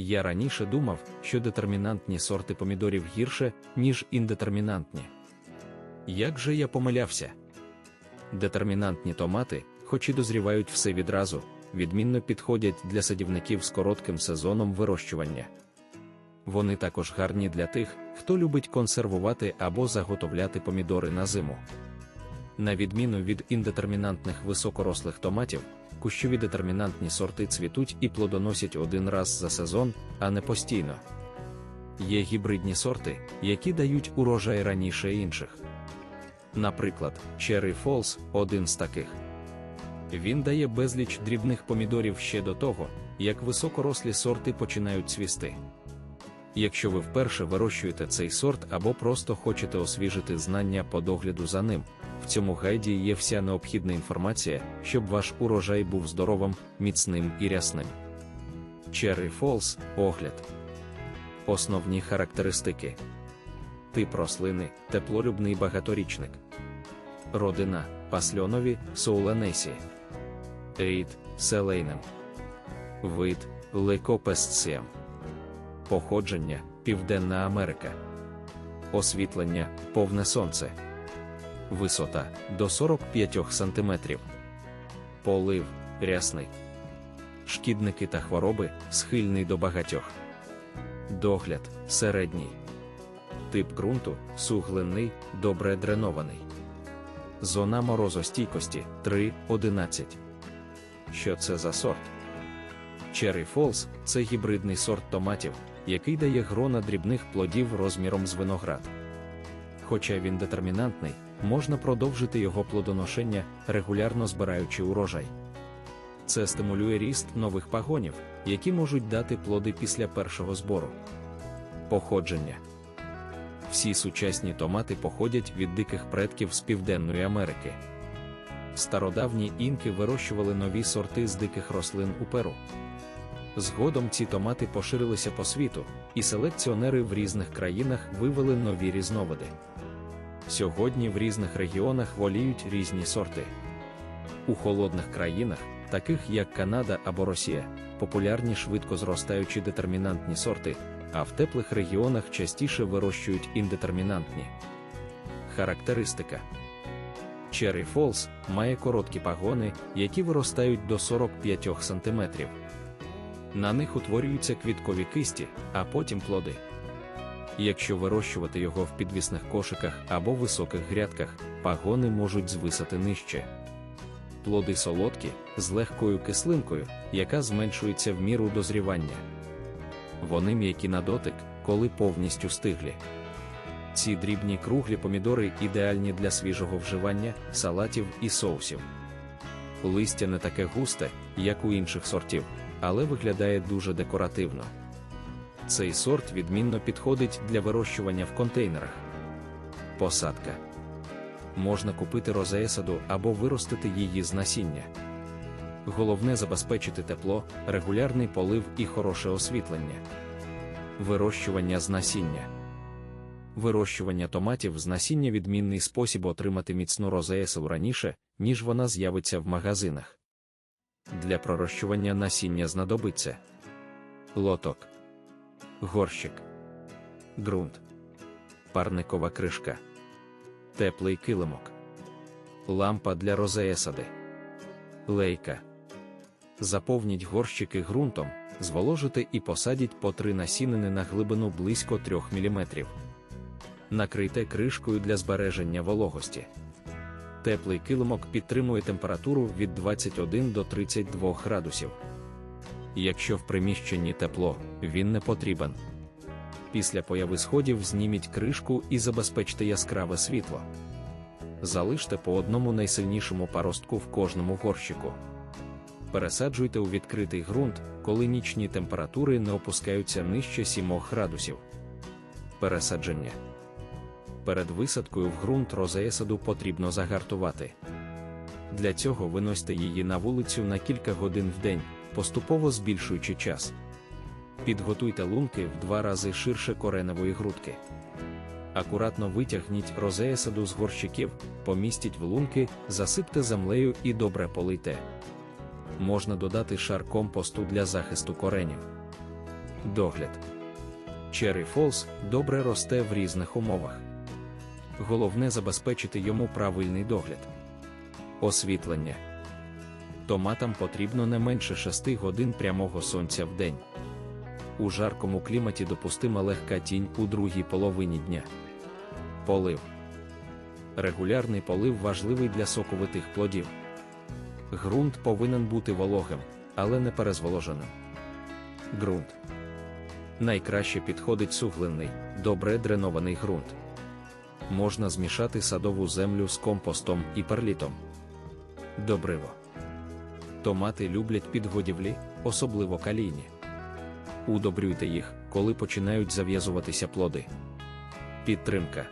Я раніше думав, що детермінантні сорти помідорів гірше, ніж індетермінантні. Як же я помилявся? Детермінантні томати, хоч і дозрівають все відразу, відмінно підходять для садівників з коротким сезоном вирощування. Вони також гарні для тих, хто любить консервувати або заготовляти помідори на зиму. На відміну від індетермінантних високорослих томатів, кущові детермінантні сорти цвітуть і плодоносять один раз за сезон, а не постійно. Є гібридні сорти, які дають урожай раніше інших. Наприклад, Cherry Falls – один з таких. Він дає безліч дрібних помідорів ще до того, як високорослі сорти починають цвісти. Якщо ви вперше вирощуєте цей сорт або просто хочете освіжити знання по догляду за ним, в цьому гайді є вся необхідна інформація, щоб ваш урожай був здоровим, міцним і рясним. Cherry Falls – огляд. Основні характеристики. Тип рослини теплолюбний багаторічник. Родина пасльонові соуленесі. Рід селейнем. Вид лейкопесціям. Походження Південна Америка. Освітлення повне сонце. Висота до 45 см. Полив рясний. Шкідники та хвороби схильний до багатьох. Догляд середній. Тип ґрунту суглинний, добре дренований. Зона морозостійкості 3,11. Що це за сорт? Cherry Falls – це гібридний сорт томатів, який дає грона дрібних плодів розміром з виноград. Хоча він детермінантний, можна продовжити його плодоношення, регулярно збираючи урожай. Це стимулює ріст нових пагонів, які можуть дати плоди після першого збору. Походження всі сучасні томати походять від диких предків з Південної Америки. Стародавні інки вирощували нові сорти з диких рослин у Перу. Згодом ці томати поширилися по світу, і селекціонери в різних країнах вивели нові різновиди. Сьогодні в різних регіонах воліють різні сорти. У холодних країнах, таких як Канада або Росія, популярні швидко зростаючі детермінантні сорти, а в теплих регіонах частіше вирощують індетермінантні. Характеристика Cherry Falls має короткі пагони, які виростають до 45 см. На них утворюються квіткові кисті, а потім плоди. Якщо вирощувати його в підвісних кошиках або високих грядках, пагони можуть звисати нижче. Плоди солодкі, з легкою кислинкою, яка зменшується в міру дозрівання. Вони м'які на дотик, коли повністю стиглі. Ці дрібні круглі помідори ідеальні для свіжого вживання, салатів і соусів. Листя не таке густе, як у інших сортів, але виглядає дуже декоративно. Цей сорт відмінно підходить для вирощування в контейнерах. Посадка можна купити розеесаду або виростити її з насіння. Головне забезпечити тепло, регулярний полив і хороше освітлення. Вирощування з насіння. Вирощування томатів з насіння відмінний спосіб отримати міцну розеесу раніше, ніж вона з'явиться в магазинах. Для пророщування насіння знадобиться лоток, горщик, ґрунт, парникова кришка, теплий килимок, лампа для розеесади, лейка. Заповніть горщики ґрунтом, зволожите і посадіть по три насінини на глибину близько 3 мм. Накрийте кришкою для збереження вологості. Теплий килимок підтримує температуру від 21 до 32 градусів. Якщо в приміщенні тепло, він не потрібен. Після появи сходів зніміть кришку і забезпечте яскраве світло. Залиште по одному найсильнішому паростку в кожному горщику. Пересаджуйте у відкритий ґрунт, коли нічні температури не опускаються нижче 7 градусів. Пересадження перед висадкою в ґрунт розеесаду потрібно загартувати. Для цього виносьте її на вулицю на кілька годин в день, поступово збільшуючи час. Підготуйте лунки в два рази ширше кореневої грудки. Акуратно витягніть розеесаду з горщиків, помістіть в лунки, засипте землею і добре полийте. Можна додати шар компосту для захисту коренів. Догляд. Cherry Falls добре росте в різних умовах. Головне забезпечити йому правильний догляд. Освітлення. Томатам потрібно не менше 6 годин прямого сонця в день. У жаркому кліматі допустима легка тінь у другій половині дня. Полив. Регулярний полив важливий для соковитих плодів. Ґрунт повинен бути вологим, але не перезволоженим. Ґрунт. Найкраще підходить суглинний, добре дренований ґрунт. Можна змішати садову землю з компостом і перлітом. Добриво. Томати люблять підгодівлі, особливо калійні. Удобрюйте їх, коли починають зав'язуватися плоди. Підтримка.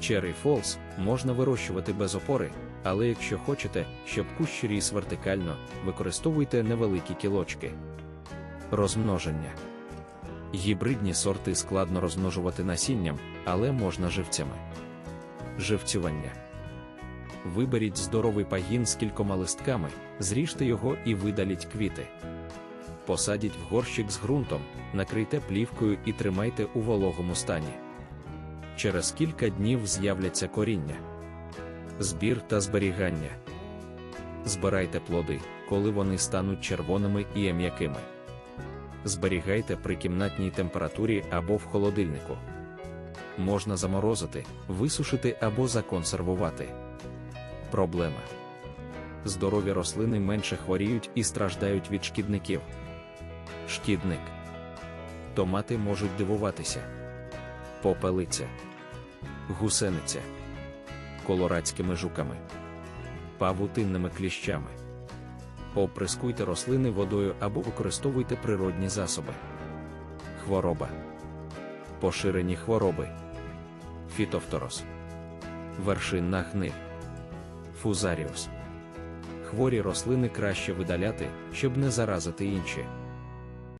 Cherry Falls можна вирощувати без опори, але якщо хочете, щоб кущ ріс вертикально, використовуйте невеликі кілочки. Розмноження. Гібридні сорти складно розмножувати насінням, але можна живцями. Живцювання. Виберіть здоровий пагін з кількома листками, зріжте його і видаліть квіти. Посадіть в горщик з ґрунтом, накрийте плівкою і тримайте у вологому стані. Через кілька днів з'являться коріння. Збір та зберігання. Збирайте плоди, коли вони стануть червоними і м'якими. Зберігайте при кімнатній температурі або в холодильнику. Можна заморозити, висушити або законсервувати. Проблема. Здорові рослини менше хворіють і страждають від шкідників. Шкідник. Томати можуть дивуватися. Попелиця. Гусениця. Колорадськими жуками. Павутинними кліщами. Оприскуйте рослини водою або використовуйте природні засоби. Хвороба. Поширені хвороби. Фітофторос. Вершинна гниль. Фузаріус. Хворі рослини краще видаляти, щоб не заразити інші.